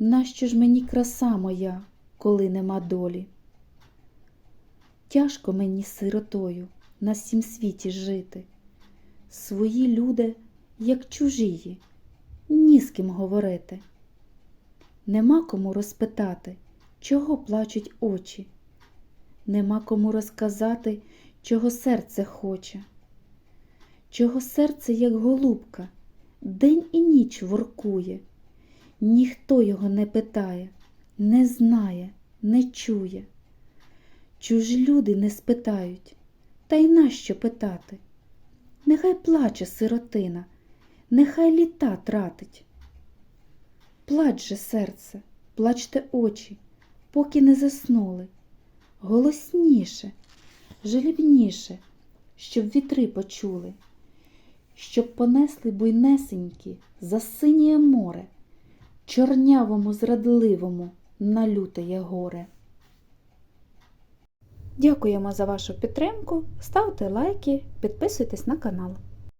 Нащо ж мені краса моя, коли нема долі? Тяжко мені сиротою на сім світі жити. Свої люди, як чужії, ні з ким говорити. Нема кому розпитати, чого плачуть очі, нема кому розказати, чого серце хоче, чого серце, як голубка, день і ніч воркує. Ніхто його не питає, не знає, не чує. Чужі люди не спитають, та й нащо питати? Нехай плаче сиротина, нехай літа тратить. Плач же, серце, плачте очі, поки не заснули. Голосніше, жалібніше, щоб вітри почули, щоб понесли буйнесенькі за синє море чорнявому зрадливому на лютеє горе. Дякуємо за вашу підтримку. Ставте лайки, підписуйтесь на канал.